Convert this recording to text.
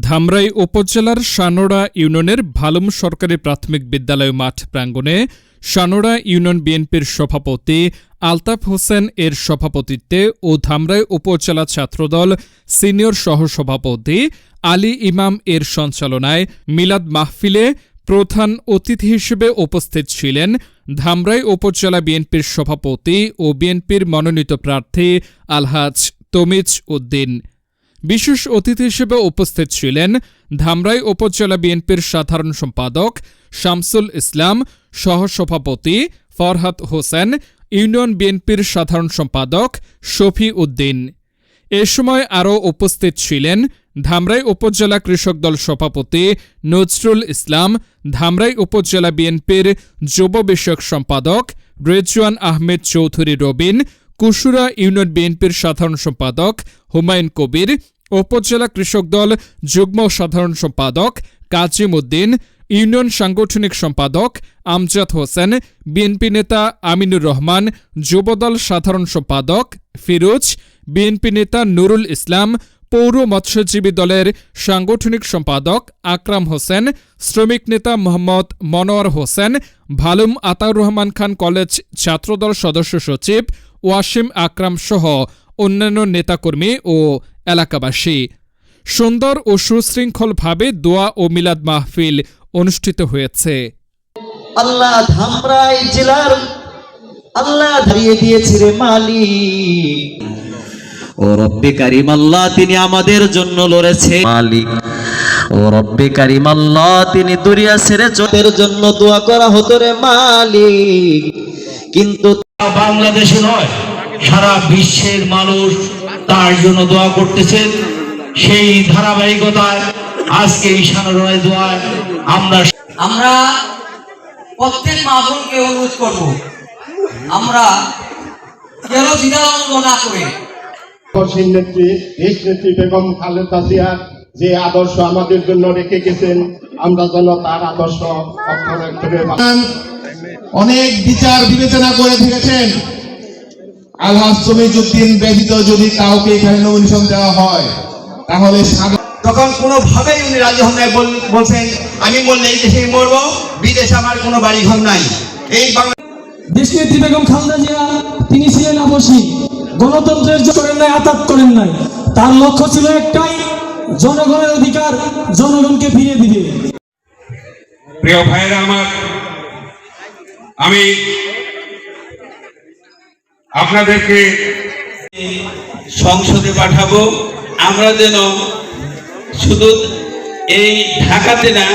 ধামরাই উপজেলার সানোড়া ইউনিয়নের ভালুম সরকারি প্রাথমিক বিদ্যালয় মাঠ প্রাঙ্গণে সানোড়া ইউনিয়ন বিএনপির সভাপতি আলতাফ হোসেন এর সভাপতিত্বে ও ধামরাই উপজেলা ছাত্রদল সিনিয়র সহসভাপতি আলী ইমাম এর সঞ্চালনায় মিলাদ মাহফিলে প্রধান অতিথি হিসেবে উপস্থিত ছিলেন ধামরাই উপজেলা বিএনপির সভাপতি ও বিএনপির মনোনীত প্রার্থী আলহাজ তমিজ উদ্দিন। বিশেষ অতিথি হিসেবে উপস্থিত ছিলেন ধামরাই উপজেলা বিএনপির সাধারণ সম্পাদক শামসুল ইসলাম, সহসভাপতি ফরহাদ হোসেন, ইউনিয়ন বিএনপির সাধারণ সম্পাদক শফি উদ্দিন। এ সময় আরও উপস্থিত ছিলেন ধামরাই উপজেলা কৃষক দল সভাপতি নজরুল ইসলাম, ধামরাই উপজেলা বিএনপির যুব বিষয়ক সম্পাদক রেজওয়ান আহমেদ চৌধুরী রবিন কুশুরা ইউনিয়ন বিএনপির সাধারণ সম্পাদক হুমায়ুন কবির, উপজেলা কৃষক দল যুগ্ম সাধারণ সম্পাদক কাজিম উদ্দিন, ইউনিয়ন সাংগঠনিক সম্পাদক আমজাদ হোসেন, বিএনপি নেতা আমিনুর রহমান, যুবদল সাধারণ সম্পাদক ফিরোজ, বিএনপি নেতা নুরুল ইসলাম, পৌর মৎস্যজীবী দলের সাংগঠনিক সম্পাদক আকরাম হোসেন, শ্রমিক নেতা মোহাম্মদ মনোয়ার হোসেন, ভালুম আতাউর রহমান খান কলেজ ছাত্রদল সদস্য সচিব ওয়াসিম আকরাম সহ অন্যান্য নেতাকর্মী ও এলাকাবাসী। সুন্দর ও সুশৃঙ্খলভাবে দোয়া ও মিলাদ মাহফিল অনুষ্ঠিত হয়েছে। আল্লাহ ধামরাই জেলার আল্লাহ ধরিয়ে দিয়েছে রে মালিক। ও রব্বে কারিম আল্লাহ তিনি আমাদের জন্য লড়েছে মালিক। ও রব্বে কারিম আল্লাহ তিনি দরিয়া ছেড়ে চোখের জন্য দোয়া করা হতো রে মালিক। কিন্তু বাংলাদেশে নয় সারা বিশ্বের মানুষ তার জন্য দোয়া করতেছেন। সেই ধারাবাহিকতায় আজকে এই সানারয় দোয়ায় আমরা আমরা প্রত্যেক মাধ্যমকে অনুরোধ করব। আমরা কেন দ্বিধাদ্বন্দ্ব না করে। পশ্চিম নেত্রী দেশ নেত্রী বেগম খালেদা জিয়ার যে আদর্শ আমাদের জন্য রেখে গেছেন আমরা যেন তার আদর্শ অক্ষরে অক্ষরে অনেক বিচার বিবেচনা করে থেকেছেন আলহাজ সমিজুদ্দিন ব্যতীত যদি কাউকে এখানে নমিনেশন দেওয়া হয় তাহলে তখন কোনোভাবেই উনি রাজি হন নাই বলছেন আমি বললে এই দেশেই মরবো বিদেশে আমার কোনো বাড়ি ঘর নাই। এই দেশনেত্রী বেগম খালেদা জিয়া তিনি ছিলেন আবশ্যিক গণতন্ত্রের জন্য করেন নাই আতাত করেন নাই। তার লক্ষ্য ছিল একটাই জনগণের অধিকার জনগণকে ফিরিয়ে দিবে প্রিয় ভাইরা আমার আমি আপনাদেরকে সংসদে পাঠাবো। আমরা যেন শুধু এই ঢাকাতে না